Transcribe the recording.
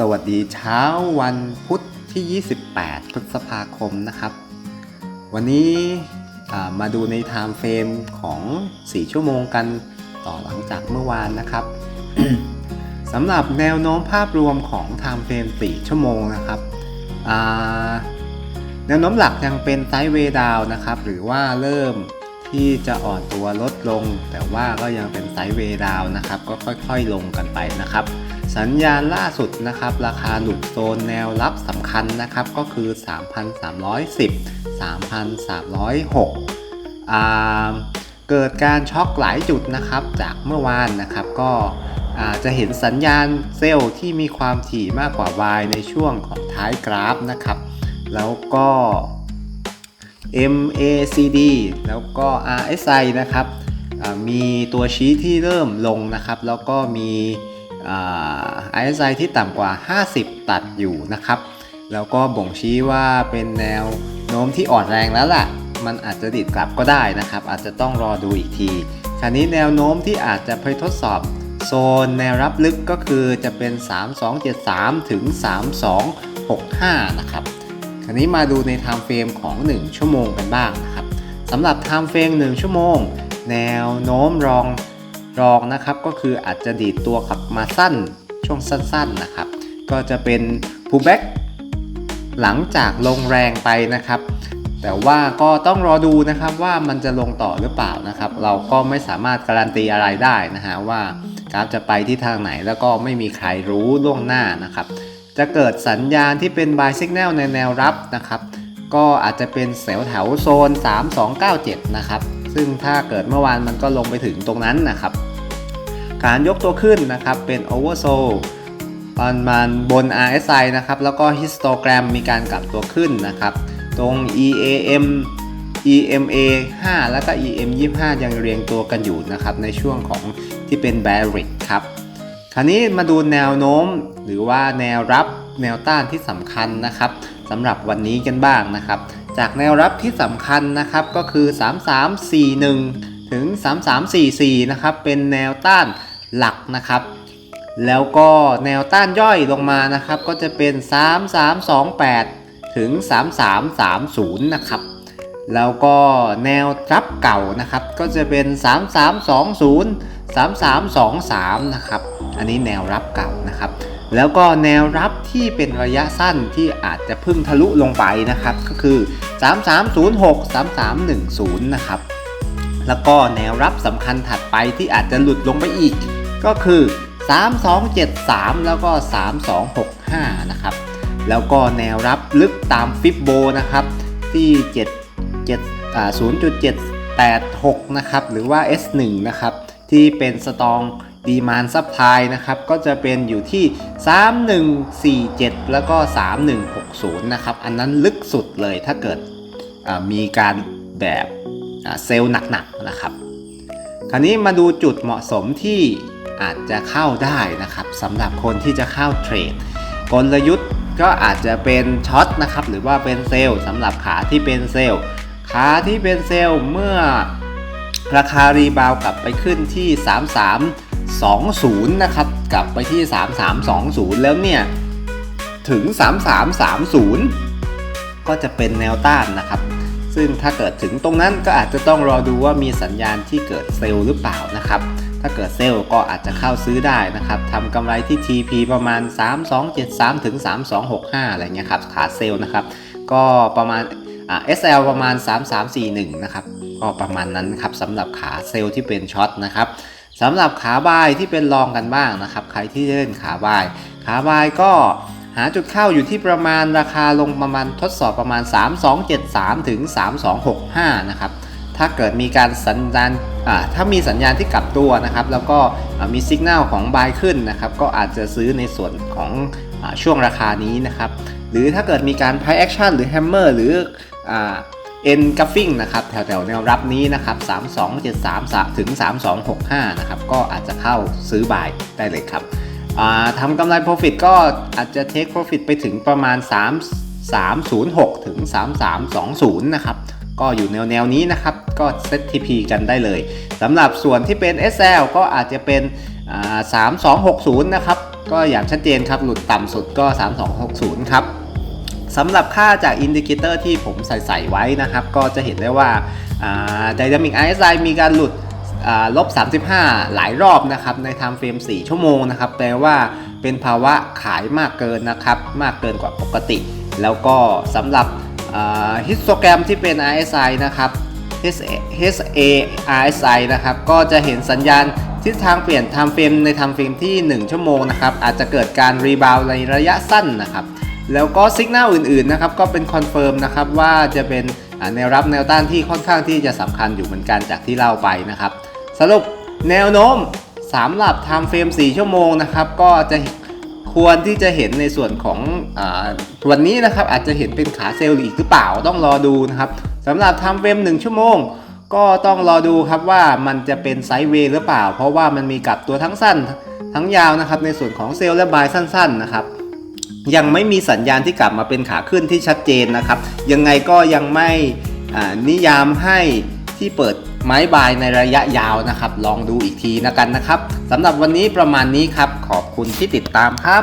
สวัสดีเช้าวันพุธที่ 28 พฤษภาคมนะครับ วันนี้มาดูในไทม์เฟรมของ 4 ชั่วโมงกันต่อหลังจากเมื่อวานนะครับสำหรับแนวโน้มภาพรวมของไทม์เฟรม 4 ชั่วโมงนะครับแนวโน้มหลักยังเป็นไซด์เวดาวนะครับ หรือว่าเริ่มที่จะอ่อนตัวลดลง แต่ว่าก็ยังเป็นไซด์เวดาวนะครับ ก็ค่อยๆลงกันไปนะครับ สัญญาณล่าสุดนะครับ ราคาหลุดโซนแนวรับสำคัญนะครับ ก็คือ 3,310 3,306อ่าเกิดการช็อกหลายจุดนะครับ จากเมื่อวานนะครับ ก็จะเห็นสัญญาณเซลล์ที่มีความถี่มากกว่า Y ในช่วงของท้ายกราฟนะครับ แล้วก็ MACD แล้วก็ RSI นะครับมีตัวชี้ที่เริ่มลงนะครับ แล้วก็มี RSI ที่ต่ำกว่า 50 ตัดอยู่นะครับ แล้วก็บ่งชี้ว่าเป็นแนวโน้มที่อ่อนแรงแล้วล่ะ มันอาจจะดิดกลับก็ได้นะครับ อาจจะต้องรอดูอีกที คราวนี้แนวโน้มที่อาจจะไปทดสอบโซนแนวรับลึกก็คือจะเป็น 3273 ถึง 3265 นะครับ คราวนี้มาดูในไทม์เฟรมของ 1 ชั่วโมงกันบ้างนะครับสำหรับไทม์เฟรม1 ชั่วโมง แนวโน้มรอง รองนะครับก็คืออาจจะดีดตัวกลับมาสั้นช่วงสั้นๆนะครับ ก็จะเป็น pullback หลังจากลงแรงไปนะครับ แต่ว่าก็ต้องรอดูนะครับว่ามันจะลงต่อหรือเปล่านะครับ เราก็ไม่สามารถการันตีอะไรได้นะฮะว่ากราฟจะไปที่ทางไหนแล้วก็ไม่มีใครรู้ล่วงหน้านะครับ จะเกิดสัญญาณที่เป็น buy signal ในแนวรับนะครับ ก็อาจจะเป็นแถวแถวโซน 3297 นะครับ ซึ่งถ้าเกิดเมื่อวานมันก็ลงไปถึงตรงนั้นนะครับ การยกตัวขึ้นนะครับเป็น oversold ประมาณบน RSI นะครับแล้วก็ histogram มีการกลับตัวขึ้นนะครับ ตรง EAM EMA 5 แล้วก็ EM 25 ยังเรียงตัวกันอยู่นะครับในช่วงของที่เป็น bearish ครับ คราวนี้มาดูแนวโน้มหรือว่าแนวรับแนวต้านที่สำคัญนะครับสำหรับวันนี้กันบ้างนะครับ จากแนวรับที่สำคัญนะครับก็คือ 3341 ถึง 3344 นะครับเป็นแนวต้าน หลักนะครับ แล้วก็แนวต้านย่อยลงมานะครับ ก็จะเป็น 3328 ถึง 3330 นะครับ แล้วก็แนวรับเก่านะครับ ก็จะเป็น 3320 3323 นะครับ อันนี้แนวรับเก่านะครับแล้วก็แนวรับที่เป็นระยะสั้นที่อาจจะพึ่งทะลุลงไปนะครับ ก็คือ 3306 3310 นะครับ แล้วก็แนวรับสำคัญถัดไปที่อาจจะหลุดลงไปอีก ก็คือ 3273 แล้วก็ 3265 นะครับ แล้วก็แนวรับลึกตามฟิบโบนะครับ ที่7 7อ่า0.786 นะครับ หรือว่า S1 นะครับ ที่เป็นสตองดีมานซัพพลายนะครับ ก็จะเป็นอยู่ที่ 3147 แล้วก็ 3160 นะครับ อันนั้นลึกสุดเลยถ้าเกิดมีการแบบเซลล์หนักๆนะครับ คราวนี้มาดูจุดเหมาะสมที่ อาจจะเข้าได้นะครับสำหรับคนที่จะเข้าเทรดกลยุทธ์ก็อาจจะเป็นช็อตนะครับหรือว่าเป็นเซลล์สำหรับขาที่เป็นเซลล์ขาที่เป็นเซลล์เมื่อราคารีบาวกลับไปขึ้นที่ 3320 นะครับ กลับไปที่ 3320 แล้วเนี่ย ถึง 3330 ก็จะเป็นแนวต้านนะครับ ซึ่งถ้าเกิดถึงตรงนั้นก็อาจจะต้องรอดูว่ามีสัญญาณที่เกิดเซลล์หรือเปล่านะครับ ถ้าเกิดเซลล์ก็อาจจะเข้าซื้อได้นะครับทำกำไรที่ TP ประมาณ 3273ถึง3265 อะไรเงี้ยครับขาเซลล์นะครับ ก็ประมาณอ่า SL ประมาณ 3341 นะครับ ก็ประมาณนั้นครับสำหรับขาเซลล์ที่เป็นช็อตนะครับสำหรับขาบายที่เป็นรองกันบ้างนะครับ ใครที่เล่นขาบาย ขาบายก็หาจุดเข้าอยู่ที่ประมาณราคาลงประมาณทดสอบประมาณ 3273ถึง3265 นะครับ ถ้าเกิดมีการสัญญาณถ้ามีสัญญาณที่กลับตัวนะครับ แล้วก็มีสัญญาณของบายขึ้นนะครับ ก็อาจจะซื้อในส่วนของอช่วงราคานี้นะครับ หรือถ้าเกิดมีการ price action หรือ hammer หรือเอ่า n g u f f i n g นะครับแถวๆแนวรับนี้นะครับ3273ถึง3265นะครับก็อาจจะเข้าซื้อบายได้เลยครับทำกำไร profit ก็อาจจะ take profit ไปถึงประมาณ 3 306 ถึง 3320 นะครับ ก็อยู่แนวแนวนี้นะครับ ก็เซต TP กันได้เลยสำหรับส่วนที่เป็น SL ก็อาจจะเป็น 3260 นะครับ ก็อย่างชัดเจนครับ หลุดต่ำสุดก็ 3260 ครับสำหรับค่าจากอินดิเคเตอร์ที่ผมใส่ใส่ไว้นะครับ ก็จะเห็นได้ว่าไดนามิก RSI มีการหลุดลบ 35 หลายรอบนะครับ ในไทม์เฟรม 4 ชั่วโมงนะครับ แปลว่าเป็นภาวะขายมากเกินนะครับ มากเกินกว่าปกติ แล้วก็สำหรับ ฮิสโตแกรมที่เป็น RSI นะครับ HA RSI นะครับ ก็จะเห็นสัญญาณทิศทางเปลี่ยน time frame ใน time frame ที่ 1 ชั่วโมงนะครับ อาจจะเกิดการรีบาวในระยะสั้นนะครับ แล้วก็สัญญาณอื่นๆนะครับ ก็เป็นคอนเฟิร์มนะครับว่าจะเป็นแนวรับแนวต้านที่ค่อนข้างที่จะสำคัญอยู่เหมือนกันจากที่เล่าไปนะครับ สรุปแนวโน้มสำหรับ time frame 4ชั่วโมงนะครับ ก็จะ ควรที่จะเห็นในส่วนของอวันนี้นะครับ อาจจะเห็นเป็นขาเซลล์อีกหรือเปล่าต้องรอดูนะครับสำหรับ time frame 1ชั่วโมง ก็ต้องรอดูครับว่ามันจะเป็นไซด์เวย์หรือเปล่า เพราะว่ามันมีกลับตัวทั้งสั้นทั้งยาวนะครับ ในส่วนของเซลล์และบายสั้น ๆนะครับยังไม่มีสัญญาณที่กลับมาเป็นขาขึ้นที่ชัดเจนนะครับ ยังไงก็ยังไม่นิยามให้ที่เปิด ไม้บายในระยะยาวนะครับ ลองดูอีกทีนะกันนะครับสำหรับวันนี้ประมาณนี้ครับ ขอบคุณที่ติดตามครับ